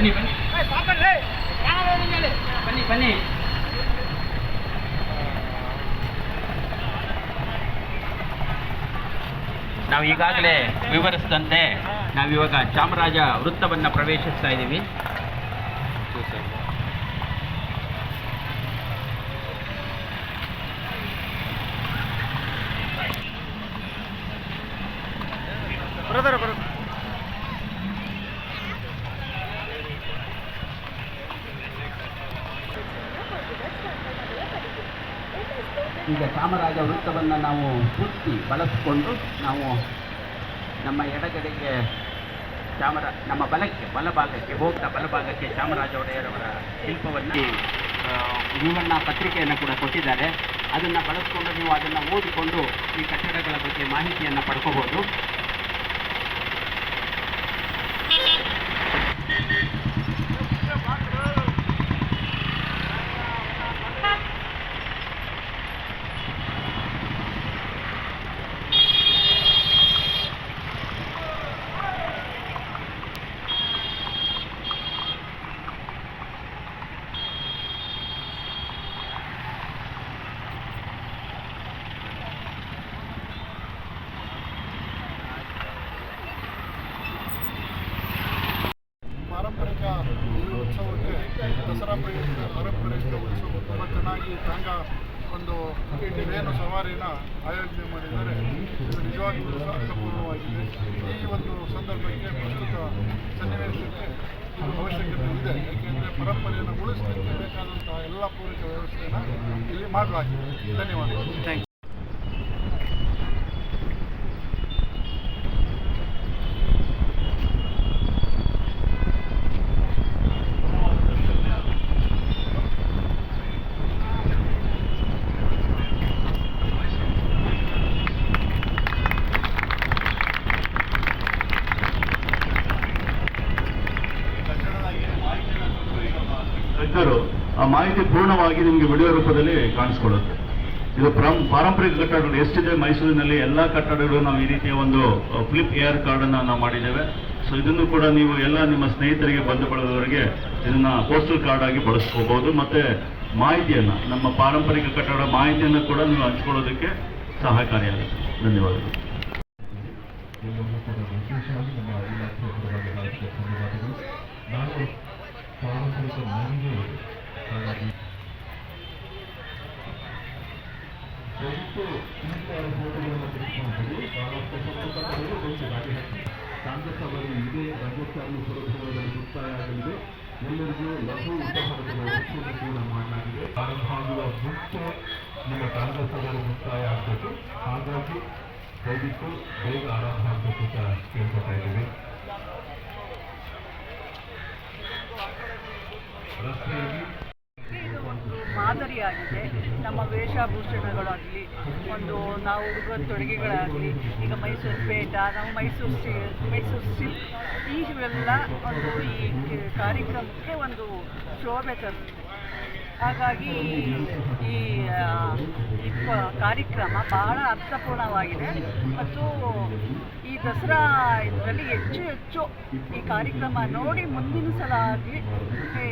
ಬನ್ನಿ ಬನ್ನಿ. ಬನ್ನಿ ಬನ್ನಿ. ನಾವು ಈಗಾಗಲೇ ವಿವರಿಸಿದಂತೆ ನಾವಿವಾಗ ಚಾಮರಾಜ ವೃತ್ತವನ್ನು ಪ್ರವೇಶಿಸ್ತಾ ಇದ್ದೀವಿ. ಬರೋದಾರ ಈಗ ಚಾಮರಾಜ ವೃತ್ತವನ್ನು ನಾವು ಸುತ್ತಿ ಬಳಸಿಕೊಂಡು ನಾವು ನಮ್ಮ ಎಡಗಡೆಗೆ ಚಾಮರ, ನಮ್ಮ ಬಲಕ್ಕೆ, ಬಲಭಾಗಕ್ಕೆ, ಹೋಗ್ತಾ ಬಲಭಾಗಕ್ಕೆ ಚಾಮರಾಜ ಒಡೆಯರವರ ಶಿಲ್ಪವನ್ನು ವಿವರಣ ಪತ್ರಿಕೆಯನ್ನು ಕೂಡ ಕೊಟ್ಟಿದ್ದಾರೆ. ಅದನ್ನು ಬಳಸಿಕೊಂಡು ನೀವು ಅದನ್ನು ಓದಿಕೊಂಡು ಈ ಕಟ್ಟಡಗಳ ಬಗ್ಗೆ ಮಾಹಿತಿಯನ್ನು ಪಡ್ಕೋಬೋದು ಪಾರಂಪರಿಕ ಈ ಉತ್ಸವಕ್ಕೆ ಪಾರಂಪರಿಕ ಉತ್ಸವ ತುಂಬ ಚೆನ್ನಾಗಿ ತಂಗ ಒಂದು ರೇಣು ಸವಾರಿನ ಆಯೋಜನೆ ಮಾಡಿದ್ದಾರೆ. ಇದು ನಿಜವಾಗಿಯೂ ಅರ್ಥಪೂರ್ಣವಾಗಿದೆ ಈ ಒಂದು ಸಂದರ್ಭಕ್ಕೆ ಪ್ರಸ್ತುತ ಸನ್ನಿವೇಶಕ್ಕೆ ಇದು ಅವಶ್ಯಕತೆ ಇದೆ. ಏಕೆಂದರೆ ಪರಂಪರೆಯನ್ನು ಉಳಿಸಲಿಕ್ಕೆ ಬೇಕಾದಂತಹ ಎಲ್ಲ ಪೂರಕ ವ್ಯವಸ್ಥೆಯನ್ನು ಇಲ್ಲಿ ಮಾಡಲಾಗಿದೆ. ಧನ್ಯವಾದಗಳು. ಮಾಹಿತಿ ಪೂರ್ಣವಾಗಿ ನಿಮಗೆ ವಿಡಿಯೋ ರೂಪದಲ್ಲಿ ಕಾಣಿಸ್ಕೊಳ್ಳುತ್ತೆ. ಇದು ಪರಂ- ಪಾರಂಪರಿಕ ಕಟ್ಟಡಗಳು. ಎಷ್ಟಿದೆ? ಮೈಸೂರಿನಲ್ಲಿ ಎಲ್ಲ ಕಟ್ಟಡಗಳು ನಾವು ಈ ರೀತಿಯ ಒಂದು ಫ್ಲಿಪ್ ಏರ್ ಕಾರ್ಡ್ ಅನ್ನ ನಾವು ಮಾಡಿದ್ದೇವೆ. ಸೊ ಇದನ್ನು ಕೂಡ ನೀವು ಎಲ್ಲ ನಿಮ್ಮ ಸ್ನೇಹಿತರಿಗೆ ಬಂದು ಬಳಗದವರಿಗೆ ಇದನ್ನ ಪೋಸ್ಟಲ್ ಕಾರ್ಡ್ ಆಗಿ ಬಳಸ್ಕೋಬಹುದು. ಮತ್ತೆ ಮಾಹಿತಿಯನ್ನ, ನಮ್ಮ ಪಾರಂಪರಿಕ ಕಟ್ಟಡ ಮಾಹಿತಿಯನ್ನು ಕೂಡ ನೀವು ಹಂಚ್ಕೊಳ್ಳೋದಕ್ಕೆ ಸಹಕಾರಿಯಾಗುತ್ತೆ. ಧನ್ಯವಾದಗಳು. ಪಾರಂಪರಿಕ ಕಾಂಗ್ರೆಸ್ ಇದೇ ರಂಗೋತ್ಸವ ಸುರಭವನದಲ್ಲಿ ಮುಕ್ತಾಯ ಆಗಲಿದೆ ಎಲ್ಲರಿಗೂ ಲಘು ಉಪಹಾರದ ಕೂಡ ಮಾಡಲಾಗಿದೆ ಪ್ರಾರಂಭ ಆಗುವ ನಿಮ್ಮ ಕಾಂಗ್ರೆಸ್ ಮುಕ್ತಾಯ ಆಗಬೇಕು ಹಾಗಾಗಿ ದಯವಿಟ್ಟು ಬೇಗ ಆರಂಭ ಆಗಬೇಕು ಅಂತ ಕೇಳ್ಕೊತಾ ಇದ್ದೀವಿ ರಸ್ತೆಯಲ್ಲಿ ಮಾದರಿಯಾಗಿದೆ. ನಮ್ಮ ವೇಷಭೂಷಣಗಳಾಗಲಿ, ಒಂದು ನಾವು ಹುಡುಗರ ತೊಡುಗೆಗಳಾಗಲಿ, ಈಗ ಮೈಸೂರು ಪೇಟ, ನಾವು ಮೈಸೂರು ಸಿ, ಮೈಸೂರು ಸಿಲ್ಕ್ ಇವೆಲ್ಲ ಒಂದು ಈ ಕಾರ್ಯಕ್ರಮಕ್ಕೆ ಒಂದು ಶೋಭೆ ತರುತ್ತದೆ. ಹಾಗಾಗಿ ಈ ಈ ಕಾರ್ಯಕ್ರಮ ಬಹಳ ಅರ್ಥಪೂರ್ಣವಾಗಿದೆ. ಮತ್ತು ಈ ದಸರಾ ಇದರಲ್ಲಿ ಹೆಚ್ಚು ಹೆಚ್ಚು ಈ ಕಾರ್ಯಕ್ರಮ ನೋಡಿ ಮುಂದಿನ ಸಲ ಆಗಲಿ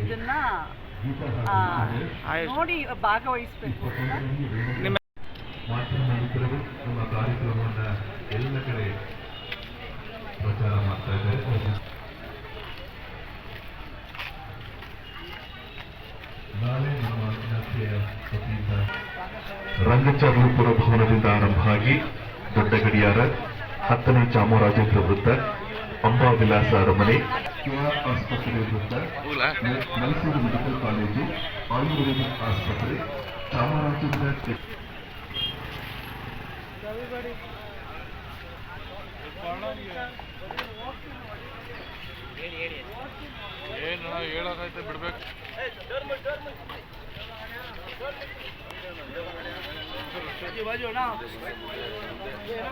ಇದನ್ನ ನೋಡಿ ಭಾಗವಹಿಸಬೇಕು ನಿಮ್ಮ ನಮ್ಮ ಕಾರ್ಯಕ್ರಮವನ್ನು ಎಲ್ಲ ಕಡೆ ಪ್ರಚಾರ ಮಾಡ್ತಾ ಇದ್ದಾರೆ ನಾಳೆ ನಮ್ಮ ಇಲಾಖೆಯ ವತಿಯಿಂದ ರಂಗಚಾರ್ಲುಪುರ ಭವನದಿಂದ ಆರಂಭ ಆಗಿ ದೊಡ್ಡ ಗಡಿಯಾರ ಹತ್ತನೇ ಚಾಮರಾಜೇಂದ್ರ ವೃತ್ತ ಅಂಬಾವಿಲಾಸ ಅರಮನೆ ಕೆಆರ್ ಆಸ್ಪತ್ರೆ ವೃತ್ತ ಮ- ಮೈಸೂರು ಮೆಡಿಕಲ್ ಕಾಲೇಜು ಆಯುರ್ವೇದಿಕ್ ಆಸ್ಪತ್ರೆ ಚಾಮರಾಜೇಂದ್ರ ಕೆ- ಏನು ಹೇಳೋದೈತೆ ಬಿಡ್ಬೇಕು ಹೇಳಿ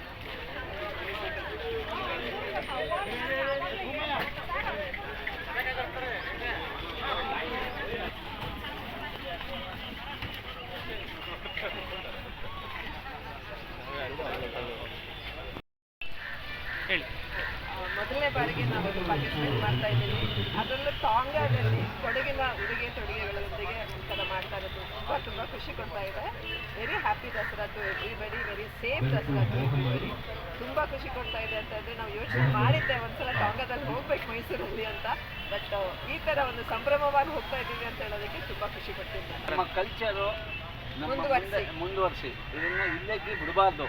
ಮೊದಲನೇ ಬಾರಿಗೆ ನಾವು ಪಾರ್ಟಿಸಿಪೇಟ್ ಮಾಡ್ತಾ ಇದ್ದೀವಿ. ಅದರಲ್ಲೂ ಟಾಂಗಾದಲ್ಲಿ ಕೊಡಗಿನ ಉಡುಗೆ ತೊಡುಗೆಗಳೊಂದಿಗೆ ಒಂಥರ ಮಾಡ್ತಾ ಇರೋದು ತುಂಬ ತುಂಬ ಖುಷಿ ಕೊಡ್ತಾ ಇದೆ. Very happy Dasara to everybody very safe Dasara to everybody ತುಂಬ ಖುಷಿ ಕೊಡ್ತಾ ಇದೆ ಅಂತಂದರೆ ನಾವು ಯೋಚನೆ ಮಾಡಿದ್ದೆ ಒಂದ್ಸಲ ಟಾಂಗಾದಲ್ಲಿ ಹೋಗ್ಬೇಕು ಮೈಸೂರಲ್ಲಿ ಅಂತ. ಬಟ್ ಈ ಥರ ಒಂದು ಸಂಭ್ರಮವಾಗಿ ಹೋಗ್ತಾ ಇದ್ದೀವಿ ಅಂತ ಹೇಳೋದಕ್ಕೆ ತುಂಬ ಖುಷಿ ಪಡ್ತೀನಿ ನಮ್ಮ ಕಲ್ಚರು ಮುಂದುವರ್ಸಿ. ಇದನ್ನ ಮುಂದುವರಿಸಿ. ಇದನ್ನು ಇಲ್ಲೇಗೆ ಬಿಡಬಾರ್ದು.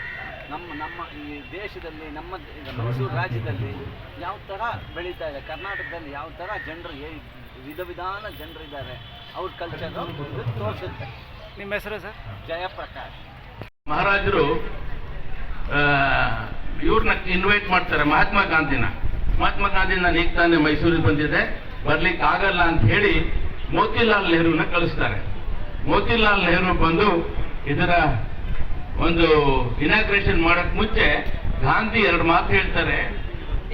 ನಮ್ಮ ನಮ್ಮ ಈ ದೇಶದಲ್ಲಿ ನಮ್ಮ ಮೈಸೂರು ರಾಜ್ಯದಲ್ಲಿ ಯಾವ ಥರ ಬೆಳೀತಾ ಇದೆ? ಕರ್ನಾಟಕದಲ್ಲಿ ಯಾವ ಥರ ಜನರು ವಿಧ ವಿಧಾನ ಜನರಿದ್ದಾರೆ ಅವ್ರ ಕಲ್ಚರ್ ತೋರಿಸುತ್ತೆ. ನಿಮ್ಮ ಹೆಸರು ಸರ್? ಜಯಪ್ರಕಾಶ್. ಮಹಾರಾಜರು ಇವ್ರನ್ನ ಇನ್ವೈಟ್ ಮಾಡ್ತಾರೆ ಮಹಾತ್ಮ ಗಾಂಧಿನ. ಮಹಾತ್ಮ ಗಾಂಧಿ ನಾನು ಈಗ ತಾನೇ ಮೈಸೂರಿಗೆ ಬಂದಿದೆ. ಬರ್ಲಿಕ್ಕೆ ಆಗಲ್ಲ ಅಂತ ಹೇಳಿ ಮೋತಿಲಾಲ್ ನೆಹರೂನ ಕಳಿಸ್ತಾರೆ. ಮೋತಿಲಾಲ್ ನೆಹರು ಬಂದು ಇದರ ಒಂದು ಇನಾಗ್ರೇಷನ್ ಮಾಡಕ್ ಮುಂಚೆ ಗಾಂಧಿ ಎರಡು ಮಾತು ಹೇಳ್ತಾರೆ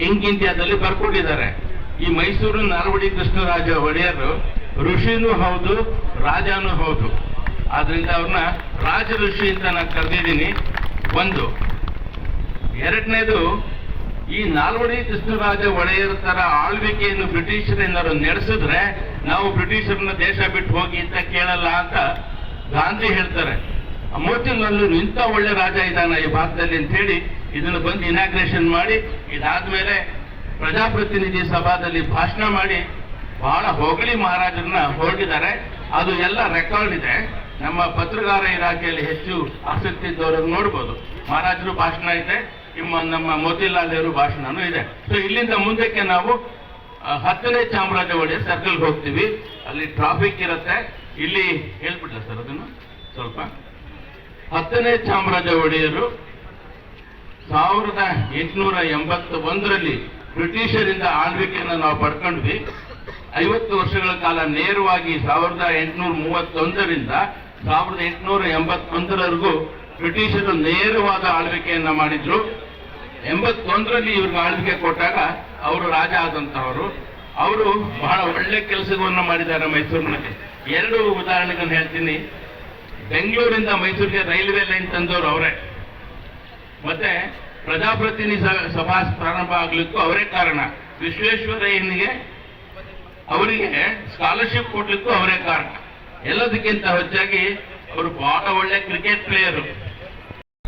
ಇಂಗ್ ಇಂಡಿಯಾದಲ್ಲಿ ಬರ್ಕೊಂಡಿದ್ದಾರೆ. ಈ ಮೈಸೂರು ನಾಲ್ವಡಿ ಕೃಷ್ಣರಾಜ ಒಡೆಯರು, ಋಷಿನೂ ಹೌದು, ರಾಜನೂ ಹೌದು. ಆದ್ರಿಂದ ಅವ್ರನ್ನ ರಾಜ ಋಷಿ ಅಂತ ನಾನು ಕರೆದಿದ್ದೀನಿ. ಒಂದು. ಎರಡನೇದು, ಈ ನಾಲ್ವಡಿ ಕೃಷ್ಣರಾಜ ಒಡೆಯರ ತರ ಆಳ್ವಿಕೆಯನ್ನು ಬ್ರಿಟಿಷರೇನಾದ್ರು ನಡೆಸಿದ್ರೆ, ನಾವು ಬ್ರಿಟಿಷರನ್ನ ದೇಶ ಬಿಟ್ಟು ಹೋಗಿ ಅಂತ ಕೇಳಲ್ಲ ಅಂತ ಗಾಂಧಿ ಹೇಳ್ತಾರೆ. ಮೋತಿಲಾಲ್ ಇಂಥ ಒಳ್ಳೆ ರಾಜ ಇದ್ದಾನ ಈ ಭಾಗದಲ್ಲಿ ಅಂತ ಹೇಳಿ ಇದನ್ನು ಬಂದು ಇನಾಗ್ರೇಷನ್ ಮಾಡಿ, ಇದಾದ್ಮೇಲೆ ಪ್ರಜಾಪ್ರತಿನಿಧಿ ಸಭಾದಲ್ಲಿ ಭಾಷಣ ಮಾಡಿ, ಬಹಳ ಹೊಗಳಿ ಮಹಾರಾಜರನ್ನ ಹೊರಟಿದ್ದಾರೆ ಅದು ಎಲ್ಲ ರೆಕಾರ್ಡ್ ಇದೆ. ನಮ್ಮ ಪತ್ರಕಾರ ಇಲಾಖೆಯಲ್ಲಿ ಹೆಚ್ಚು ಆಸಕ್ತಿ ಇದ್ದವರನ್ನು ನೋಡ್ಬೋದು. ಮಹಾರಾಜರು ಭಾಷಣ ಇದೆ, ನಿಮ್ಮ, ನಮ್ಮ ಮೋತಿಲಾಲ್ ನೆಹರು ಭಾಷಣನೂ ಇದೆ. ಸೊ ಇಲ್ಲಿಂದ ಮುಂದಕ್ಕೆ ನಾವು ಹತ್ತನೇ ಚಾಮರಾಜ ಒಡೆಯ ಸರ್ಕಲ್ಗೆ ಹೋಗ್ತೀವಿ. ಅಲ್ಲಿ ಟ್ರಾಫಿಕ್ ಇರುತ್ತೆ. ಇಲ್ಲಿ ಹೇಳ್ಬಿಡ್ಲ ಸರ್ ಅದನ್ನು? ಸ್ವಲ್ಪ. ಹತ್ತನೇ ಚಾಮರಾಜ ಒಡೆಯರು ಸಾವಿರದ ಎಂಟುನೂರ ಎಂಬತ್ತ ಒಂದರಲ್ಲಿ ಬ್ರಿಟಿಷರಿಂದ ಆಳ್ವಿಕೆಯನ್ನು ನಾವು ಪಡ್ಕೊಂಡ್ವಿ. ಐವತ್ತು ವರ್ಷಗಳ ಕಾಲ ನೇರವಾಗಿ ಸಾವಿರದ ಎಂಟುನೂರ ಮೂವತ್ತೊಂದರಿಂದ ಸಾವಿರದ ಎಂಟುನೂರ ಎಂಬತ್ತೊಂದರವರೆಗೂ ಬ್ರಿಟಿಷರು ನೇರವಾದ ಆಳ್ವಿಕೆಯನ್ನ ಮಾಡಿದ್ರು. ಎಂಬತ್ತೊಂದರಲ್ಲಿ ಇವ್ರಿಗೆ ಆಳ್ವಿಕೆ ಕೊಟ್ಟಾಗ ಅವರು ರಾಜ ಆದಂತಹವರು ಅವರು ಬಹಳ ಒಳ್ಳೆ ಕೆಲಸವನ್ನು ಮಾಡಿದ್ದಾರೆ ಮೈಸೂರಿನಲ್ಲಿ. ಎರಡು ಉದಾಹರಣೆಗಳನ್ನು ಹೇಳ್ತೀನಿ. ಬೆಂಗಳೂರಿಂದ ಮೈಸೂರಿಗೆ ರೈಲ್ವೆ ಲೈನ್ ತಂದವರು ಅವರೇ. ಮತ್ತೆ ಪ್ರಜಾಪ್ರತಿನಿಧಿ ಸಭಾ ಪ್ರಾರಂಭ ಆಗ್ಲಿಕ್ಕೂ ಅವರೇ ಕಾರಣ. ವಿಶ್ವೇಶ್ವರಯ್ಯನಿಗೆ ಅವರಿಗೆ ಸ್ಕಾಲರ್ಶಿಪ್ ಕೊಡ್ಲಿಕ್ಕೂ ಅವರೇ ಕಾರಣ. ಎಲ್ಲದಕ್ಕಿಂತ ಹೆಚ್ಚಾಗಿ ಅವರು ಬಹಳ ಒಳ್ಳೆ ಕ್ರಿಕೆಟ್ ಪ್ಲೇಯರು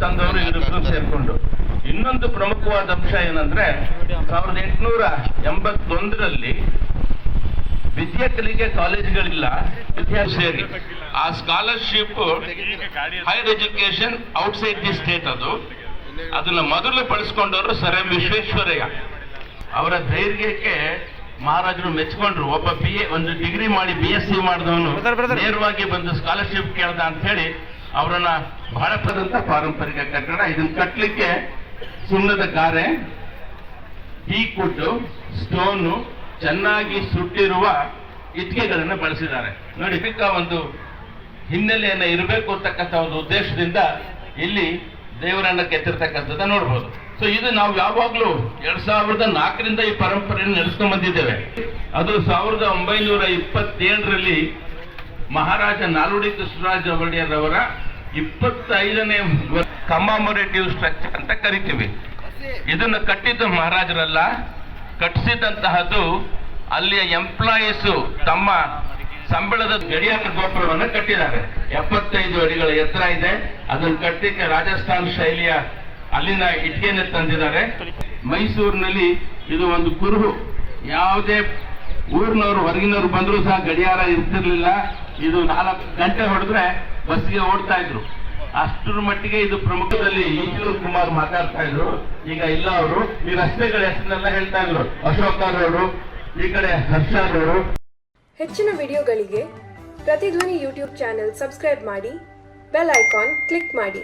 ತಂದವರು ಇವರು ಸೇರ್ಕೊಂಡು. ಇನ್ನೊಂದು ಪ್ರಮುಖವಾದ ಅಂಶ ಏನಂದ್ರೆ ಸಾವಿರದ ಎಂಟುನೂರ ಎಂಬತ್ತೊಂದರಲ್ಲಿ ವಿದ್ಯೆ ಕಲಿಕೆ ಕಾಲೇಜುಗಳಿಲ್ಲ ವಿದ್ಯಾರ್ಥಿ ಸೇರಿ. ಆ scholarship higher education outside the state ಅದು. ಅದನ್ನ ಮೊದಲು ಬಳಸ್ಕೊಂಡವರು ಸರ್ ಎಂ ವಿಶ್ವೇಶ್ವರಯ್ಯ. ಅವರ ಧೈರ್ಯಕ್ಕೆ ಮಹಾರಾಜರು ಮೆಚ್ಕೊಂಡ್ರು. ಒಬ್ಬ ಬಿ ಎ ಒಂದು ಡಿಗ್ರಿ ಮಾಡಿ ಬಿ ಎಸ್ ಸಿ ಮಾಡಿದವನು. ನೇರವಾಗಿ ಬಂದು ಸ್ಕಾಲರ್ಶಿಪ್ ಕೇಳ್ದ ಅಂತ ಹೇಳಿ ಅವರನ್ನ ಬಹಳ ಪದಂತ ಪಾರಂಪರಿಕ ಕಟ್ಟಡ. ಇದನ್ನ ಕಟ್ಟಲಿಕ್ಕೆ ಸುಣ್ಣದ ಗಾರೆ ಟೀಕುಡ್ ಸ್ಟೋನು ಚೆನ್ನಾಗಿ ಸುಟ್ಟಿರುವ ಇಟ್ಟಿಗೆಗಳನ್ನು ಬಳಸಿದ್ದಾರೆ. ನೋಡಿ, ಪಿಕ್ಕ ಒಂದು ಹಿನ್ನೆಲೆಯನ್ನು ಇರಬೇಕು ಅಂತಕ್ಕಂಥ ಒಂದು ಉದ್ದೇಶದಿಂದ ಇಲ್ಲಿ ದೇವರನ್ನ ಕೆತ್ತಿರ್ತಕ್ಕಂಥದ್ದು ನೋಡ್ಬೋದು. ಸೊ ಇದು ನಾವು ಯಾವಾಗ್ಲೂ ಎರಡ್ ಸಾವಿರದ ನಾಲ್ಕರಿಂದ ಈ ಪರಂಪರೆಯನ್ನು ನಡೆಸ್ಕೊಂಡು ಬಂದಿದ್ದೇವೆ. ಅದು ಸಾವಿರದ ಒಂಬೈನೂರ ಇಪ್ಪತ್ತೇಳರಲ್ಲಿ ಮಹಾರಾಜ ನಾಲ್ವಡಿ ಕೃಷ್ಣರಾಜ ಒಡೆಯರ್ ಅವರ ಇಪ್ಪತ್ತೈದನೇ ಕಮಾಮೊರೇಟಿವ್ ಸ್ಟ್ರಕ್ಚರ್ ಅಂತ ಕರಿತೀವಿ. ಇದನ್ನು ಕಟ್ಟಿದ್ದು ಮಹಾರಾಜರಲ್ಲ. ಕಟ್ಟಿಸಿದಂತಹದ್ದು ಅಲ್ಲಿಯ ಎಂಪ್ಲಾಯೀಸ್ ತಮ್ಮ ಸಂಬಳದ ಗಡಿಯಾರ ಗೋಪುರವನ್ನು ಕಟ್ಟಿದ್ದಾರೆ. ಎಪ್ಪತ್ತೈದು ಅಡಿಗಳ ಎತ್ತರ ಇದೆ. ಅದನ್ನು ಕಟ್ಟಿಕ್ಕೆ ರಾಜಸ್ಥಾನ ಶೈಲಿಯ ಅಲ್ಲಿನ ಇಟ್ಟಿಗೆಯನ್ನು ತಂದಿದ್ದಾರೆ. ಮೈಸೂರಿನಲ್ಲಿ ಇದು ಒಂದು ಕುರುಹು. ಯಾವುದೇ ಊರಿನವರು, ಹೊರಗಿನವರು ಬಂದರೂ ಸಹ ಗಡಿಯಾರ ಇರ್ತಿರ್ಲಿಲ್ಲ. ಇದು ನಾಲ್ಕು ಗಂಟೆ ಹೊಡೆದ್ರೆ ಬಸ್ಗೆ ಓಡ್ತಾ ಇದ್ರು. ಅಷ್ಟರ ಮಟ್ಟಿಗೆ ಇದು ಪ್ರಮುಖದಲ್ಲಿ ಈಶ್ವರ್ ಕುಮಾರ್ ಮಾತಾಡ್ತಾ ಇದ್ರು. ಈಗ ಇಲ್ಲ ಅವರು. ಈ ರಸ್ತೆಗಳ ಹೆಸರನ್ನೆಲ್ಲ ಹೇಳ್ತಾ ಇದ್ರು. ಅಶೋಕ ರೋಡು ಈ ಕಡೆ ಹರ್ಷ ಅವರು. ಹೆಚ್ಚಿನ ವಿಡಿಯೋಗಳಿಗೆ ಪ್ರತಿಧ್ವನಿ ಯೂಟ್ಯೂಬ್ ಚಾನೆಲ್ ಸಬ್ಸ್ಕ್ರೈಬ್ ಮಾಡಿ, ಬೆಲ್ ಐಕಾನ್ ಕ್ಲಿಕ್ ಮಾಡಿ.